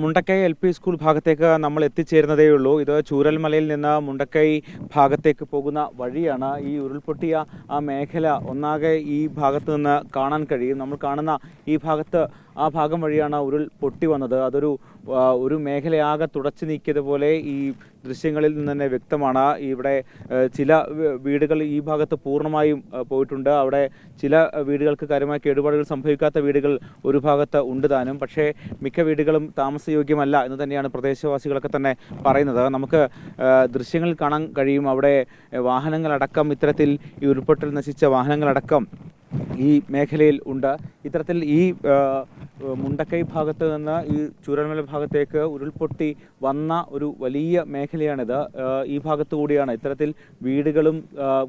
Mundakkai L P school ഭാഗത്തേക്ക് നമ്മൾ എത്തിച്ചേരുന്നതേ ഉള്ളൂ. ഇത് ചൂരൽമലയിൽ നിന്ന് മുണ്ടക്കൈ ഭാഗത്തേക്ക് പോകുന്ന വഴിയാണ് ഈ ഉരുൾപൊട്ടിയ ആ മേഖല. ഒന്നാകെ ഈ ഭാഗത്ത് നിന്ന് കാണാൻ കഴിയും. നമ്മൾ കാണുന്ന ഈ ഭാഗത്ത് ആ ഭാഗം വഴിയാണ് ഉരുൾ പൊട്ടി വന്നത്. അതൊരു ഒരു മേഖലയാകെ തുടച്ചു നീക്കിയതുപോലെ ഈ ദൃശ്യങ്ങളിൽ നിന്ന് തന്നെ വ്യക്തമാണ്. ഇവിടെ ചില വീടുകൾ ഈ ഭാഗത്ത് പൂർണമായും പോയിട്ടുണ്ട്. അവിടെ ചില വീടുകൾക്ക് കാര്യമായ കേടുപാടുകൾ സംഭവിക്കാത്ത വീടുകൾ ഒരു ഭാഗത്ത് ഉണ്ട് താനും. പക്ഷേ മിക്ക വീടുകളും താമസയോഗ്യമല്ല എന്ന് തന്നെയാണ് പ്രദേശവാസികളൊക്കെ തന്നെ പറയുന്നത്. നമുക്ക് ദൃശ്യങ്ങളിൽ കാണാൻ കഴിയും. അവിടെ വാഹനങ്ങളടക്കം ഇത്തരത്തിൽ ഈ ഉരുൾപൊട്ടൽ നശിച്ച വാഹനങ്ങളടക്കം ഈ മേഖലയിൽ ഉണ്ട്. ഇത്തരത്തിൽ ഈ മുണ്ടക്കൈ ഭാഗത്ത് നിന്ന് ഈ ചൂരൽമല ഭാഗത്തേക്ക് ഉരുൾപൊട്ടി വന്ന ഒരു വലിയ മേഖലയാണിത്. ഈ ഭാഗത്തു കൂടിയാണ് ഇത്തരത്തിൽ വീടുകളും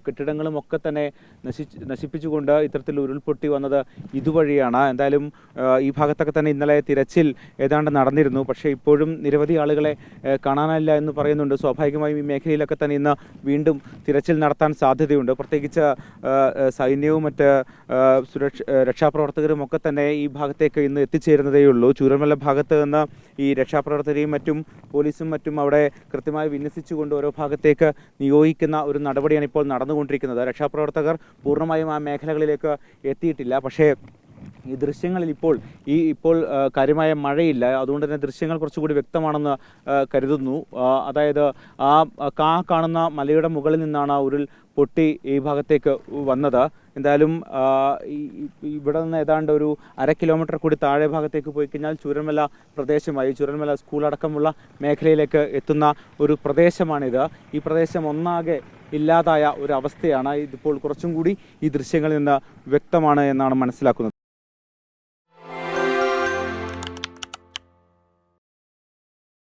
കെട്ടിടങ്ങളും ഒക്കെ തന്നെ നശിച്ച് നശിപ്പിച്ചുകൊണ്ട് ഇത്തരത്തിൽ ഉരുൾപൊട്ടി വന്നത് ഇതുവഴിയാണ്. എന്തായാലും ഈ ഭാഗത്തൊക്കെ തന്നെ ഇന്നലെ തിരച്ചിൽ ഏതാണ്ട് നടന്നിരുന്നു. പക്ഷേ ഇപ്പോഴും നിരവധി ആളുകളെ കാണാനല്ല എന്ന് പറയുന്നുണ്ട്. സ്വാഭാവികമായും ഈ മേഖലയിലൊക്കെ തന്നെ ഇന്ന് വീണ്ടും തിരച്ചിൽ നടത്താൻ സാധ്യതയുണ്ട്. പ്രത്യേകിച്ച് സൈന്യവും മറ്റ് സുരക്ഷ രക്ഷാപ്രവർത്തകരും ഒക്കെ തന്നെ ഈ ഭാഗത്തേക്ക് ഇന്ന് എത്തിച്ചേരുന്നതേയുള്ളൂ. ചൂരമല ഭാഗത്ത് നിന്ന് ഈ രക്ഷാപ്രവർത്തകരെയും മറ്റും പോലീസും മറ്റും അവിടെ കൃത്യമായി വിന്യസിച്ചുകൊണ്ട് ഓരോ ഭാഗത്തേക്ക് നിയോഗിക്കുന്ന ഒരു നടപടിയാണ് ഇപ്പോൾ നടന്നുകൊണ്ടിരിക്കുന്നത്. രക്ഷാപ്രവർത്തകർ പൂർണമായും ആ മേഖലകളിലേക്ക് എത്തിയിട്ടില്ല. പക്ഷേ ഈ ദൃശ്യങ്ങളിൽ ഇപ്പോൾ ഈ ഇപ്പോൾ കാര്യമായ മഴയില്ല. അതുകൊണ്ട് തന്നെ ദൃശ്യങ്ങൾ കുറച്ചുകൂടി വ്യക്തമാണെന്ന് കരുതുന്നു. അതായത് ആ കാ കാണുന്ന മലയുടെ മുകളിൽ നിന്നാണ് ആ ഉരുൾ പൊട്ടി ഈ ഭാഗത്തേക്ക് വന്നത്. എന്തായാലും ഇവിടെ നിന്ന് ഏതാണ്ട് ഒരു അര കിലോമീറ്റർ കൂടി താഴെ ഭാഗത്തേക്ക് പോയി കഴിഞ്ഞാൽ ചുരന്മല പ്രദേശമായി ചുരന്മല സ്കൂൾ അടക്കമുള്ള മേഖലയിലേക്ക് എത്തുന്ന ഒരു പ്രദേശമാണിത്. ഈ പ്രദേശം ഒന്നാകെ ഇല്ലാതായ ഒരു അവസ്ഥയാണ്. ഇതിപ്പോൾ കുറച്ചും കൂടി ഈ ദൃശ്യങ്ങളിൽ നിന്ന് വ്യക്തമാണ് എന്നാണ് മനസ്സിലാക്കുന്നത്.